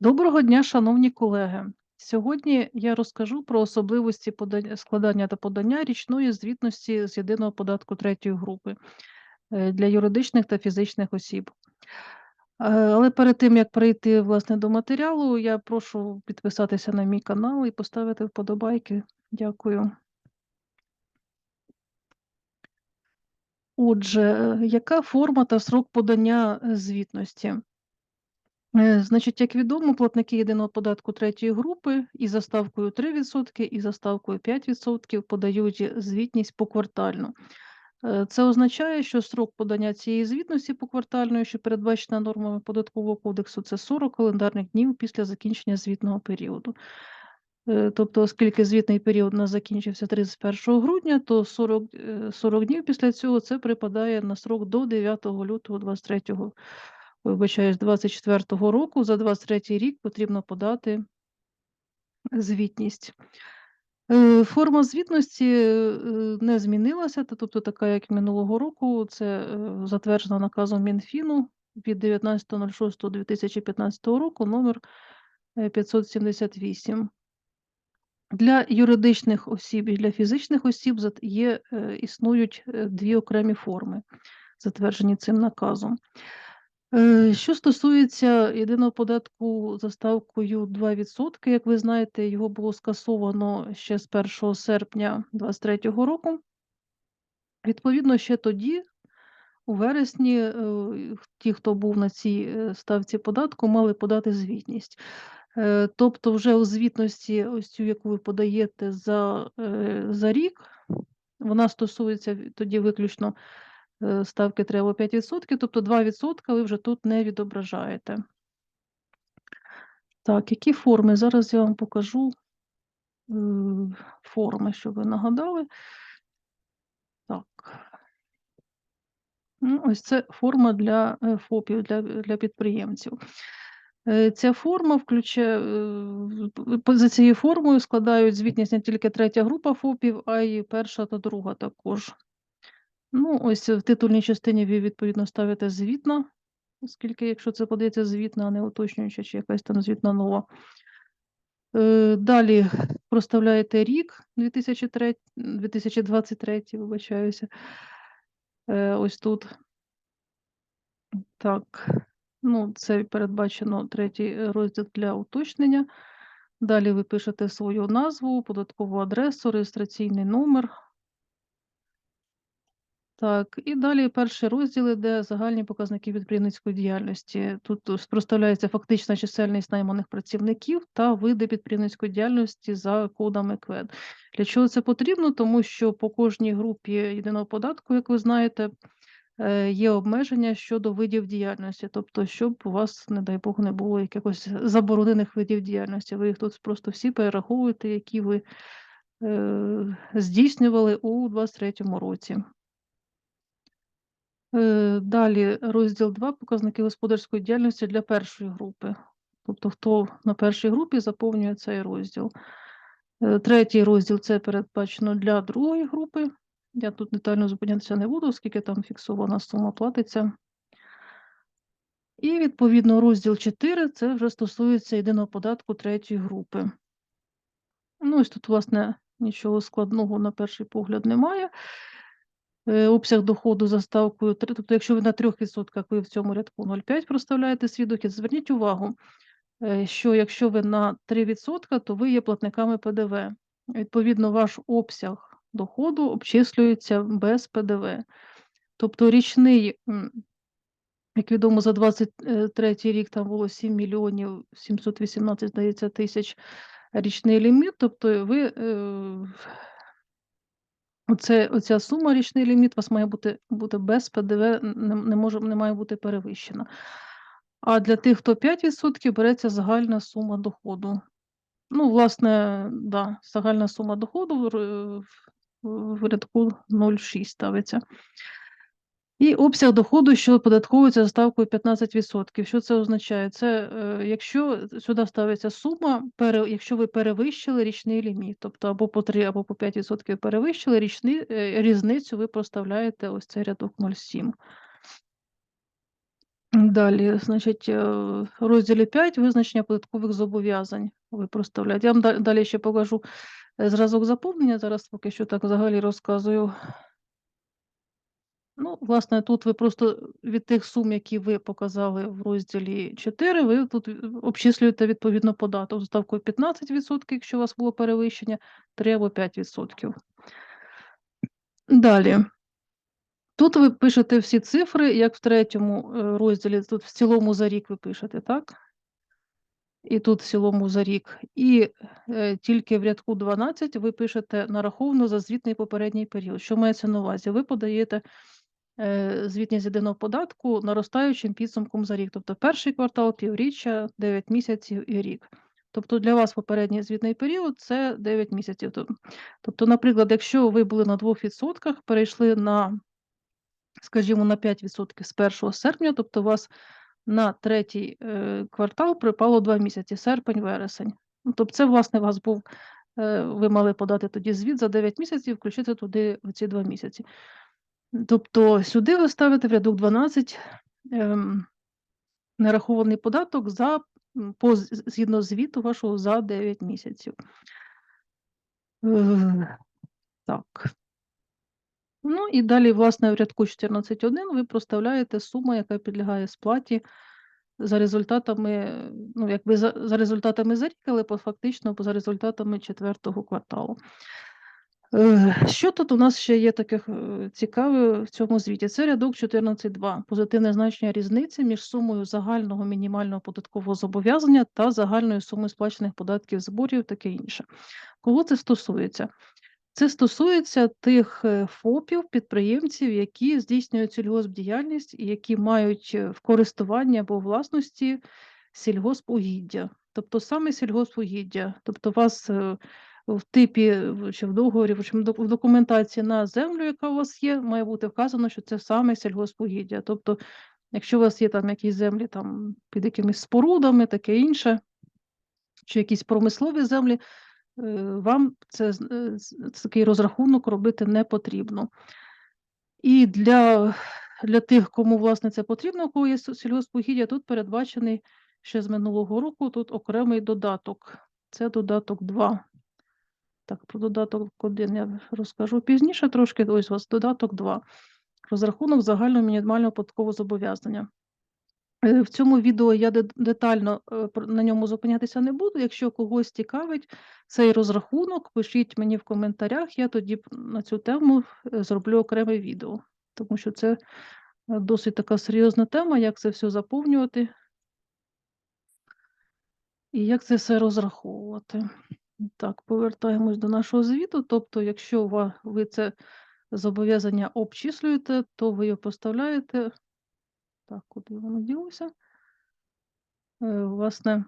Доброго дня, шановні колеги. Сьогодні я розкажу про особливості подання, складання та подання річної звітності з єдиного податку третьої групи е, для юридичних та фізичних осіб. Е, Але перед тим як перейти власне до матеріалу, я прошу підписатися на мій канал і поставити вподобайки. Дякую. Отже, е, яка форма та срок подання звітності? Е, Значить, як відомо, платники єдиного податку третьої групи із заставкою 3% і заставкою 5% подають звітність поквартально. Е, Це означає, що срок подання цієї звітності поквартальної, що передбачена нормами податкового кодексу, це 40 календарних днів після закінчення звітного періоду. Е, Тобто, оскільки звітний період у нас закінчився 31 грудня, то 40, е, 40 днів після цього це припадає на срок до 9 лютого 23 вибачаюсь, 24 року. За 23 рік потрібно подати звітність. Е, Форма звітності е, не змінилася, тобто така, як минулого року, це е, затверджена наказом Мінфіну від 19.06.2015 року номер е, 578. Для юридичних осіб і для фізичних осіб є, існують дві окремі форми, затверджені цим наказом. Е, Що стосується єдиного податку за ставкою 2%, як ви знаєте, його було скасовано ще з 1 серпня 2023 року. Відповідно, ще тоді, у вересні, е, ті, хто був на цій е, ставці податку, мали подати звітність. Тобто, вже у звітності, ось цю, яку ви подаєте за, за рік, вона стосується тоді виключно ставки треба 5%, тобто 2% ви вже тут не відображаєте. Так, які форми? Зараз я вам покажу е, форми, щоб ви нагадали. Так. Ну, ось це форма для е, ФОПів, для, для підприємців. Е, Ця форма включає, за цією формою складають звітність не тільки третя група ФОПів, а й перша та друга також. Ну, ось в титульній частині ви відповідно ставите звітна, оскільки якщо це подається звітна, а не уточнююча, чи якась там звітна нова. Е, Далі проставляєте рік 2003, 2023, вибачаюся. Е, Ось тут. Так, ну, це передбачено третій е, розділ для уточнення. Далі ви пишете свою назву, податкову адресу, реєстраційний номер. Так, і далі перший розділ іде загальні показники підприємницької діяльності. Тут ос- проставляється фактична чисельність найманих працівників та види підприємницької діяльності за кодами КВЕД. Для чого це потрібно? Тому що по кожній групі єдиного податку, як ви знаєте, е, є обмеження щодо видів діяльності. Тобто, щоб у вас, не дай Бог, не було якихось заборонених видів діяльності. Ви їх тут просто всі перераховуєте, які ви е, здійснювали у 2023 році. Е, Далі розділ 2 показники господарської діяльності для першої групи. Тобто, хто на першій групі заповнює цей розділ. Е, Третій розділ це передбачено для другої групи. Я тут детально зупинятися не буду, оскільки там фіксована сума платиться. І відповідно розділ 4 це вже стосується єдиного податку третьої групи. Ну, ось тут, власне, нічого складного на перший погляд немає. Е, Обсяг доходу за ставкою тобто, якщо ви на 3% ви в цьому рядку 0,5 проставляєте свій дохід, зверніть увагу, е, що якщо ви на 3%, то ви є платниками ПДВ. Відповідно, ваш обсяг доходу обчислюється без ПДВ. Тобто річний, як відомо, за 23 рік там було 7 мільйонів 718, здається, тисяч річний ліміт. Тобто ви е, Оце, оця сума, річний ліміт, у вас має бути, бути без ПДВ, не, не, може, не має бути перевищена. А для тих, хто 5%, береться загальна сума доходу. Ну, власне, да, загальна сума доходу в, в рядку 0,6 ставиться. І обсяг доходу, що оподатковується за ставкою 15%. Що це означає? Це е, якщо сюди ставиться сума, якщо ви перевищили річний ліміт, тобто або по 3, або по 5% перевищили річний, е, різницю ви проставляєте ось цей рядок 0,7. Далі, значить, е, розділі 5 визначення податкових зобов'язань ви проставляєте. Я вам да- далі ще покажу зразок заповнення. Зараз поки що так взагалі розказую. Ну, власне, тут ви просто від тих сум, які ви показали в розділі 4, ви тут е, обчислюєте відповідно податок з ставкою 15%, якщо у вас було перевищення, 3 або 5%. Далі. Тут ви пишете всі цифри, як в третьому е, розділі, тут в цілому за рік ви пишете, так? І тут в цілому за рік. І е, тільки в рядку 12 ви пишете нараховано за звітний попередній період. Що мається на увазі? Ви подаєте звітність єдиного податку наростаючим підсумком за рік. Тобто перший квартал, півріччя, 9 місяців і рік. Тобто для вас попередній звітний період це 9 місяців. Тобто, наприклад, якщо ви були на 2%, перейшли на, скажімо, на 5% з 1 серпня, тобто у вас на третій е, квартал припало 2 місяці, серпень, вересень. Ну, тобто це, власне, у вас був, е, ви мали подати тоді звіт за 9 місяців, включити туди ці 2 місяці. Тобто сюди ви ставите в рядок 12 ем, нарахований податок за, по, згідно звіту вашого за 9 місяців. Е, Так. Ну і далі, власне, в рядку 14.1 ви проставляєте суму, яка підлягає сплаті за результатами, ну, якби за, за результатами за рік, але по фактично за результатами четвертого кварталу. Е, Що тут у нас ще є таких е, цікаве в цьому звіті? Це рядок 14.2. Позитивне значення різниці між сумою загального мінімального податкового зобов'язання та загальною сумою сплачених податків, зборів, таке інше. Кого це стосується? Це стосується тих е, ФОПів, підприємців, які здійснюють сільгоспдіяльність і які мають в користуванні або власності сільгоспугіддя. Тобто саме сільгоспугіддя. Тобто вас в типі чи в договорі, общем, в документації на землю, яка у вас є, має бути вказано, що це саме сільгоспугіддя. Тобто, якщо у вас є там якісь землі там під якимись спорудами, таке інше, чи якісь промислові землі, е, вам це, е, з- такий розрахунок робити не потрібно. І для, для тих, кому власне це потрібно, у кого є сільгоспугіддя, тут передбачений ще з минулого року тут окремий додаток. Це додаток 2. Так, про додаток 1 я розкажу пізніше трошки. Ось у вас додаток 2. Розрахунок загального мінімального податкового зобов'язання. Е, В цьому відео я детально е, на ньому зупинятися не буду. Якщо когось цікавить цей розрахунок, пишіть мені в коментарях, я тоді на цю тему е, зроблю окреме відео, тому що це досить така серйозна тема, як це все заповнювати і як це все розраховувати. Так, повертаємось до нашого звіту. Тобто, якщо ви це зобов'язання обчислюєте, то ви його поставляєте. Так, куди воно ділося? Е, Власне.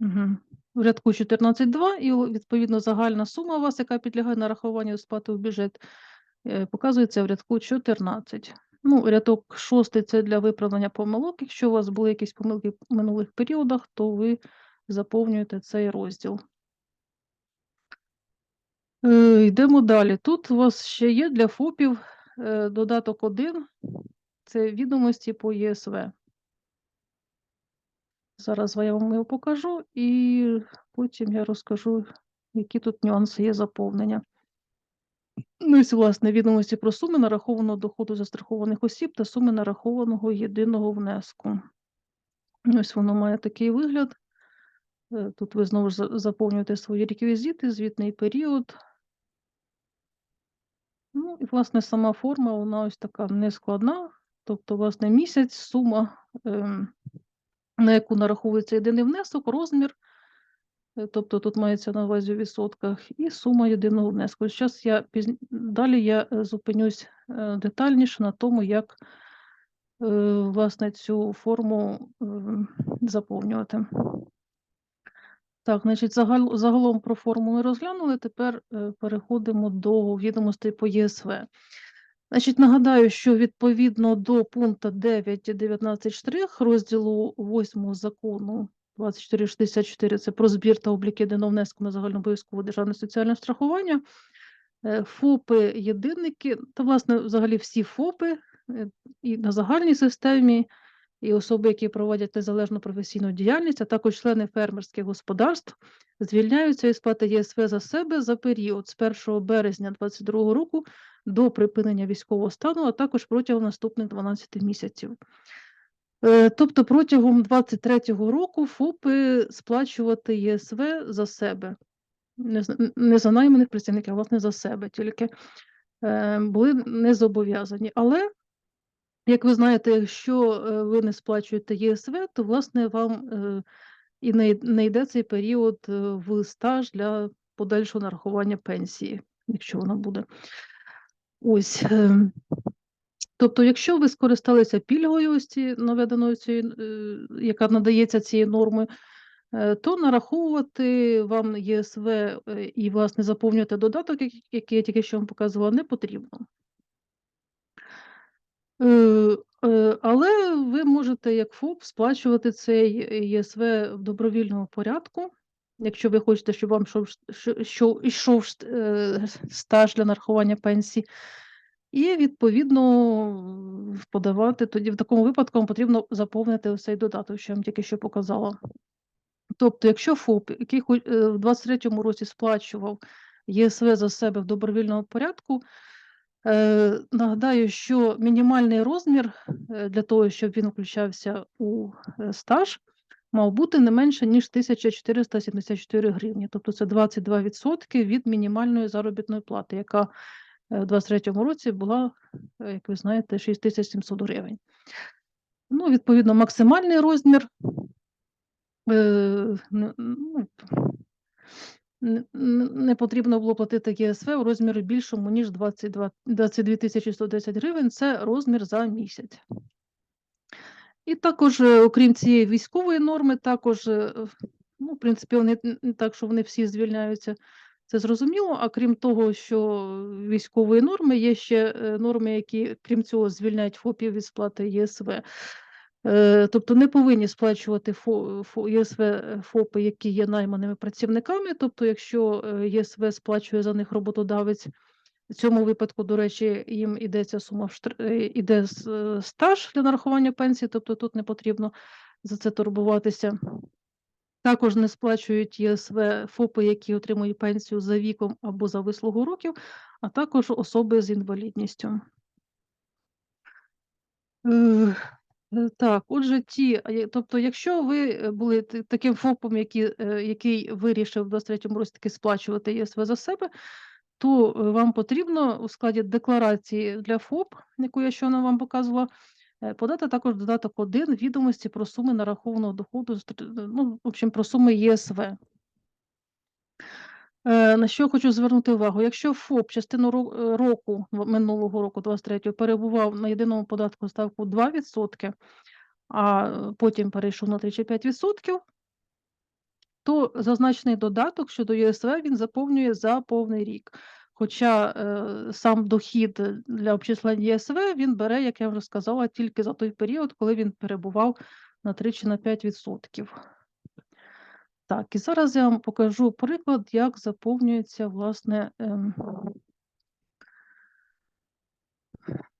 Мгм. В рядку 14.2 і відповідно загальна сума у вас, яка підлягає нарахуванню сплати в бюджет, е, показується в рядку 14. Ну, рядок 6 це для виправлення помилок. Якщо у вас були якісь помилки в минулих періодах, то ви заповнюєте цей розділ. Е, Йдемо далі. Тут у вас ще є для ФОПів е, додаток 1, це відомості по ЄСВ. Зараз я вам його покажу, і потім я розкажу, які тут нюанси є заповнення. Ну, і, власне, відомості про суми нарахованого доходу застрахованих осіб та суми нарахованого єдиного внеску. Ось воно має такий вигляд. Е, Тут ви знову ж заповнюєте свої реквізити, звітний період. Ну, і, власне, сама форма, вона ось така нескладна. Тобто, власне, місяць, сума, ем, на яку нараховується єдиний внесок, розмір. Е, Тобто тут мається на увазі у відсотках, і сума єдиного внеску. Зараз я далі я е, зупинюсь е, детальніше на тому, як власне цю форму заповнювати. Так, значить, загал... загалом про форму ми розглянули. Тепер переходимо до відомостей по ЄСВ. Значить, нагадаю, що відповідно до пункту 9.19 штрих розділу 8 закону 2464 це про збір та облік єдиного внеску на загальнообов'язкове державне соціальне страхування. Е, ФОПи, єдинники, та, власне, взагалі всі ФОПи е, і на загальній системі, і особи, які проводять незалежну професійну діяльність, а також члени фермерських господарств, звільняються із сплати ЄСВ за себе за період з 1 березня 2022 року до припинення військового стану, а також протягом наступних 12 місяців. Е, Тобто протягом 2023 року ФОПи сплачувати ЄСВ за себе, не, за найманих працівників, а власне за себе тільки е, були не зобов'язані. Але, як ви знаєте, якщо е, ви не сплачуєте ЄСВ, то власне вам і не, йде цей період в стаж для подальшого нарахування пенсії, якщо вона буде. Ось. ем, Тобто, якщо ви скористалися пільгою ось ці наведеною цією, е, яка надається цією нормою, е, то нараховувати вам ЄСВ е, і, власне, заповнювати додаток, який я тільки що вам показувала, не потрібно. Але ви можете, як ФОП, сплачувати цей ЄСВ в добровільному порядку. Якщо ви хочете, щоб вам йшов, стаж для нарахування пенсії, і відповідно подавати тоді в такому випадку вам потрібно заповнити цей додаток, що я вам тільки що показала. Тобто, якщо ФОП, який е, в 23-му році сплачував ЄСВ за себе в добровільному порядку, е, нагадаю, що мінімальний розмір е, для того, щоб він включався у стаж, мав бути не менше, ніж 1474 гривні. Тобто це 22% від мінімальної заробітної плати, яка в 23-му році була, е, як ви знаєте, 6700 гривень. Ну, відповідно, максимальний розмір е, не- ну, не потрібно було платити ЄСВ у розмірі більшому, ніж 22, 22 тисячі 110 гривень. Це розмір за місяць. І також, е, окрім цієї військової норми, також, е, ну, в принципі, вони так, що вони всі звільняються, це зрозуміло. А крім того, що військової норми, є ще е, норми, які, крім цього, звільняють ФОПів від сплати ЄСВ. Е, Тобто не повинні сплачувати ЄСВ е, ФОПи, які є найманими працівниками. Тобто, якщо ЄСВ сплачує за них роботодавець, в цьому випадку, до речі, їм йдеться сума іде стаж для нарахування пенсії, тобто тут не потрібно за це турбуватися. Також не сплачують ЄСВ ФОПи, які отримують пенсію за віком або за вислугу років, а також особи з інвалідністю. Е, Е, Так, отже, ті, тобто, якщо ви е, були таким ФОПом, який, який вирішив в 23-му році таки сплачувати ЄСВ за себе, то вам потрібно у складі декларації для ФОП, яку я щойно вам показувала, подати також додаток 1 відомості про суми нарахованого доходу, з ну, в общем, про суми ЄСВ. Е, На що хочу звернути увагу? Якщо ФОП частину е, року минулого року, 23-го, перебував на єдиному податку ставку 2%, а е, потім перейшов на 3-5%, то зазначений додаток щодо ЄСВ він заповнює за повний рік. Хоча е, сам дохід е, для обчислення ЄСВ він бере, як я вже сказала, тільки за той період, коли він перебував на 3 чи на 5%. Так, і зараз я вам покажу приклад, як заповнюється власне, ем,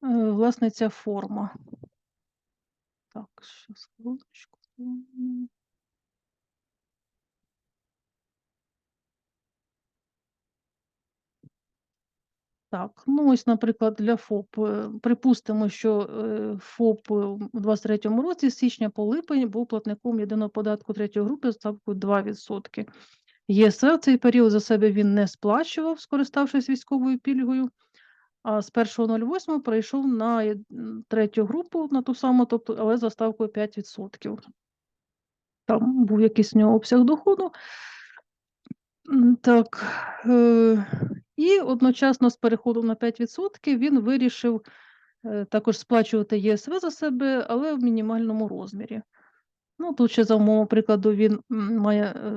е, власне ця форма. Так, ще секундочку. Так, ну ось, наприклад, для ФОП. е, Припустимо, що е, ФОП е, у 23-му році з січня по липень був платником єдиного податку третьої групи з ставкою 2%. ЄСВ цей період за себе він не сплачував, скориставшись військовою пільгою, а з 1.08 перейшов на третю групу на ту саму, тобто, але за ставкою 5%. Там був якийсь у нього обсяг доходу. Так, е, і одночасно з переходом на 5% він вирішив е, також сплачувати ЄСВ за себе, але в мінімальному розмірі. Ну, тут ще за умовою прикладу він має е,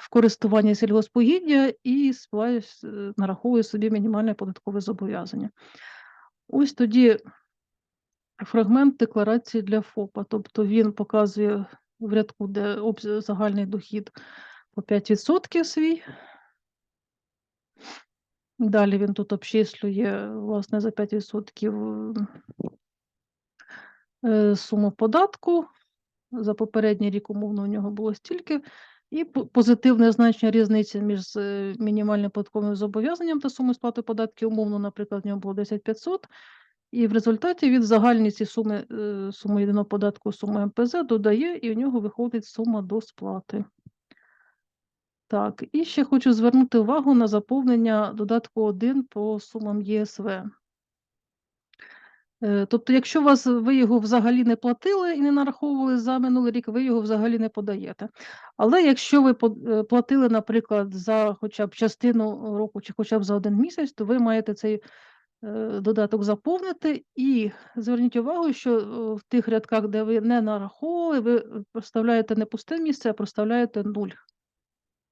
в користуванні сільгоспугіддя і спла- с- е, нараховує собі мінімальне податкове зобов'язання. Ось тоді фрагмент декларації для ФОПа, тобто він показує в рядку, де загальний дохід по 5% свій. Далі він тут обчислює, власне, за 5% е, суму податку. За попередній рік, умовно, у нього було стільки. І позитивне значення різниці між е, мінімальним податковим зобов'язанням та сумою сплати податків, умовно, наприклад, в нього було 10 500, і в результаті від загальні ці суми, е, суми єдиного податку, суми МПЗ додає, і у нього виходить сума до сплати. Так, і ще хочу звернути увагу на заповнення додатку 1 по сумам ЄСВ. Е, Тобто, якщо вас ви його взагалі не платили і не нараховували за минулий рік, ви його взагалі не подаєте. Але якщо ви е, платили, наприклад, за хоча б частину року чи хоча б за один місяць, то ви маєте цей е, додаток заповнити. І зверніть увагу, що в тих рядках, де ви не нараховували, ви проставляєте не пусте місце, а проставляєте нуль.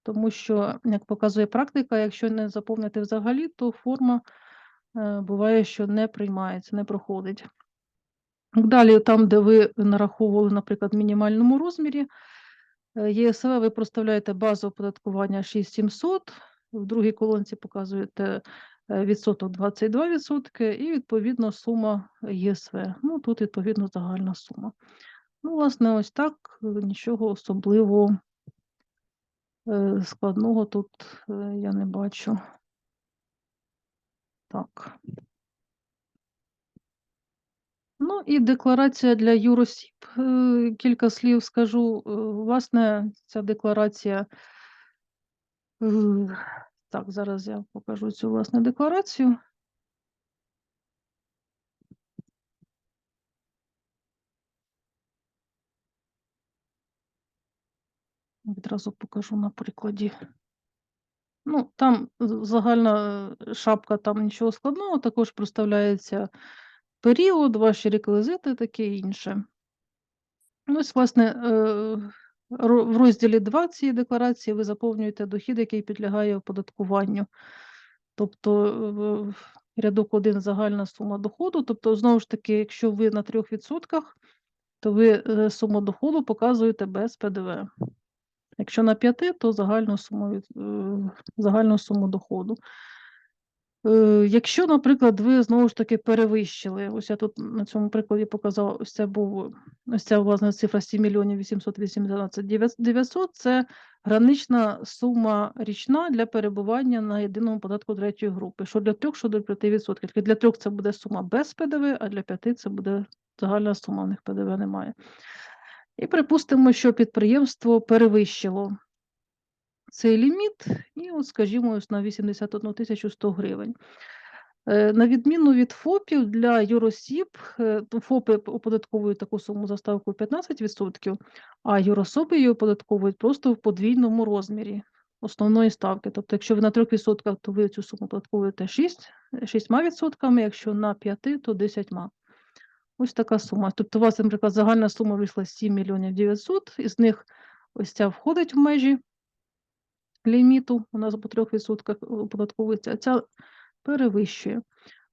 Тому що, як показує практика, якщо не заповнити взагалі, то форма е, буває, що не приймається, не проходить. Далі, там, де ви нараховували, наприклад, в мінімальному розмірі, е, ЄСВ ви проставляєте базу оподаткування 6700, в другій колонці показуєте е, відсоток 22% і, відповідно, сума ЄСВ. Ну, тут, відповідно, загальна сума. Ну, власне, ось так, нічого особливо е, складного тут е, я не бачу. Так. Ну і декларація для юросіб. Е, Кілька слів скажу. Е, Власне, ця декларація. е, Так, зараз я покажу цю власне декларацію. Відразу покажу на прикладі. Ну, там загальна е, шапка, там нічого складного, також проставляється період, ваші реквізити, таке інше. Ось, власне, е, в розділі 2 цієї декларації ви заповнюєте дохід, який підлягає оподаткуванню. Тобто е, рядок 1 загальна сума доходу. Тобто, знову ж таки, якщо ви на 3%, то ви суму доходу показуєте без ПДВ. Якщо на 5, то загальну суму, е, загальну суму доходу. Е, Якщо, наприклад, ви знову ж таки перевищили, ось я тут на цьому прикладі показала, ось це був ось ця власне цифра 7 мільйонів 818 900, це гранична сума річна для перебування на єдиному податку третьої групи. Що для трьох, що для 5%. Тільки для трьох це буде сума без ПДВ, а для п'яти це буде загальна сума, у них ПДВ немає. І припустимо, що підприємство перевищило цей ліміт, і, от, скажімо, на 81 тисячу 100 гривень. Е, На відміну від ФОПів для юросіб, е, ФОПи оподатковують таку суму за ставкою 15%, а юрособи її оподатковують просто в подвійному розмірі основної ставки. Тобто, якщо ви на 3%, то ви цю суму оподатковуєте 6, 6%, якщо на 5, то 10. Ось така сума. Тобто, у вас, наприклад, загальна сума вийшла 7 мільйонів 900, із них ось ця входить в межі ліміту, у нас по 3% оподатковується, а ця перевищує.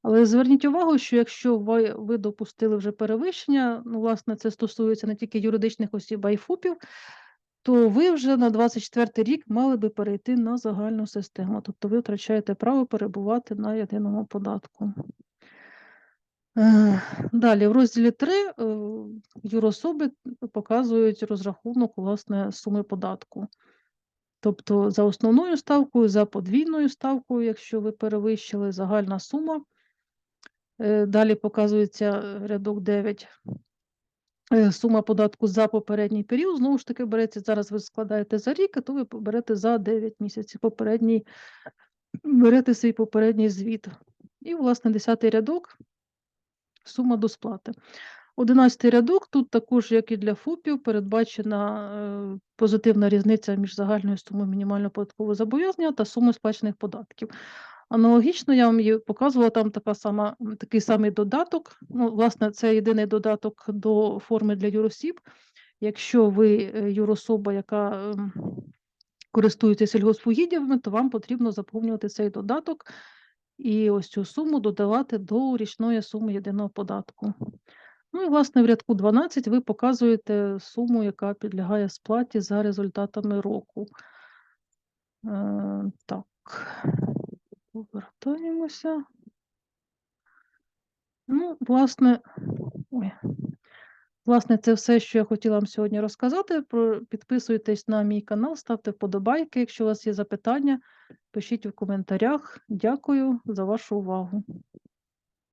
Але зверніть увагу, що якщо ви, ви допустили вже перевищення, ну, власне, це стосується не тільки юридичних осіб, а й ФОПів, то ви вже на 24 рік мали би перейти на загальну систему. Тобто ви втрачаєте право перебувати на єдиному податку. Е, Далі, в розділі 3 юрособи показують розрахунок власне суми податку. Тобто за основною ставкою, за подвійною ставкою, якщо ви перевищили загальна сума. Е, Далі показується е, рядок 9. Е, Сума податку за попередній період. Знову ж таки, береться, зараз ви складаєте за рік, а то ви берете за 9 місяців попередній, берете свій попередній звіт. І, власне, 10 рядок сума до сплати. 11 рядок, тут також, як і для ФОПів, передбачена е, позитивна різниця між загальною сумою мінімального податкового зобов'язання та сумою сплачених податків. Аналогічно я вам показувала, там така сама, такий самий додаток. Ну, власне, це єдиний додаток до форми для юросіб. Якщо ви е, юрособа, яка ем, користується сільгоспугіддями, то вам потрібно заповнювати цей додаток і ось цю суму додавати до річної суми єдиного податку. Ну і, власне, в рядку 12 ви показуєте суму, яка підлягає сплаті за результатами року. Е, так, повертаємося. Ну, власне, ой. Власне, це все, що я хотіла вам сьогодні розказати. Підписуйтесь на мій канал, ставте вподобайки. Якщо у вас є запитання, пишіть у коментарях. Дякую за вашу увагу.